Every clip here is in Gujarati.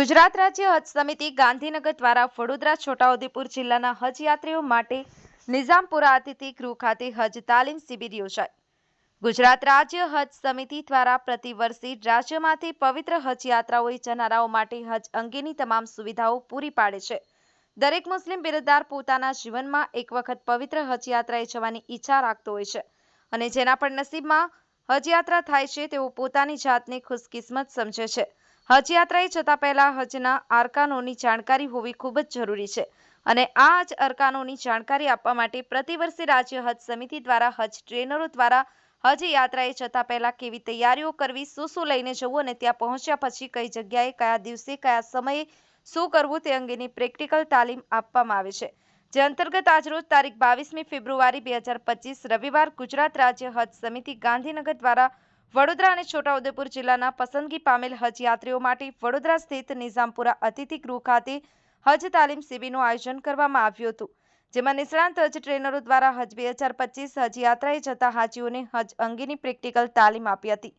ગુજરાત રાજ્ય હજ સમિતિ ગાંધીનગર દ્વારા વડોદરા, છોટાઉદેપુર જિલ્લાના હજ યાત્રીઓ માટે નિઝામપુરા અતિથિ ગૃહ ખાતે હજ તાલીમ શિબિર યોજાઈ ગુજરાત રાજ્ય હજ સમિતિ દ્વારા પ્રતિવર્ષે રાજ્યમાંથી પવિત્ર હજ યાત્રાઓએ જનારાઓ માટે હજ અંગેની તમામ સુવિધાઓ પૂરી પાડે છે. દરેક મુસ્લિમ બિરદાર પોતાના જીવનમાં એક વખત પવિત્ર હજ યાત્રાએ જવાની ઈચ્છા રાખતો હોય છે અને જેના પણ નસીબમાં હજ યાત્રા થાય છે તેઓ પોતાની જાતને ખુશકિસ્મત સમજે છે. હજ યાત્રાએ જતા પહેલા હજના આરકાનોની જાણકારી હોવી ખૂબ જ જરૂરી છે અને આ જ અરકાનોની જાણકારી આપવા માટે પ્રતિવર્ષે રાજ્ય હજ સમિતિ દ્વારા હજ ટ્રેનરો દ્વારા હજ યાત્રાએ જતા પહેલા કેવી તૈયારીઓ કરવી, શું શું લઈને જવું અને ત્યાં પહોંચ્યા પછી કઈ જગ્યાએ, કયા દિવસે, કયા સમયે શું કરવું તે અંગેની પ્રેક્ટિકલ તાલીમ આપવામાં આવે છે. જે અંતર્ગત આજરોજ તારીખ બાવીસમી ફેબ્રુઆરી બે હજાર પચીસ રવિવાર ગુજરાત રાજ્ય હજ સમિતિ ગાંધીનગર દ્વારા વડોદરા અને છોટાઉદેપુર જિલ્લાના પસંદગી પામેલ હજ માટે વડોદરા સ્થિત નિઝામપુરા અતિથિ ખાતે હજ તાલીમ શિબિરનું આયોજન કરવામાં આવ્યું હતું, જેમાં નિષ્ણાંત હજ ટ્રેનરો દ્વારા હજ બે હજાર પચીસ હજ જતા હાજીઓને હજ અંગેની પ્રેક્ટિકલ તાલીમ આપી હતી.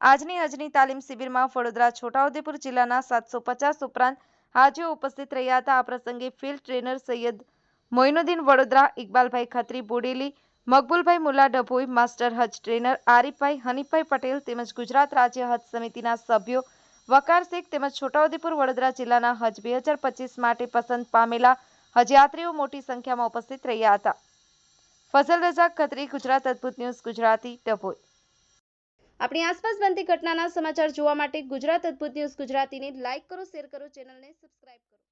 આજની હજની તાલીમ શિબિરમાં વડોદરા, છોટાઉદેપુર જિલ્લાના સાતસો પચાસ ઉપરાંત હાજીઓ ઉપસ્થિત રહ્યા હતા. આ પ્રસંગે field trainer Saiyed Moinuddin Vadodara, Iqbalbhai Khatri, Bodeli Maqboolbhai Mulla Dabhoi, master Haj trainer Arifbhai Hanifbhai Patel તેમજ ગુજરાત રાજ્ય હજ સમિતિના સભ્યો વકાર શેખ તેમજ છોટાઉદેપુર વડોદરા જિલ્લાના હજ બે માટે પસંદ પામેલા હજયાત્રીઓ મોટી સંખ્યામાં ઉપસ્થિત રહ્યા હતા. ફઝલ રઝાક ખત્રી, ગુજરાત અદ્ભુત ન્યૂઝ, ગુજરાતી ડભોઈ. આપણી આસપાસ બનતી ઘટનાના સમાચાર જોવા માટે ગુજરાત અદ્ભુત ન્યૂઝ ગુજરાતીને લાઇક કરો, શેર કરો, ચેનલને સબસ્ક્રાઇબ કરો.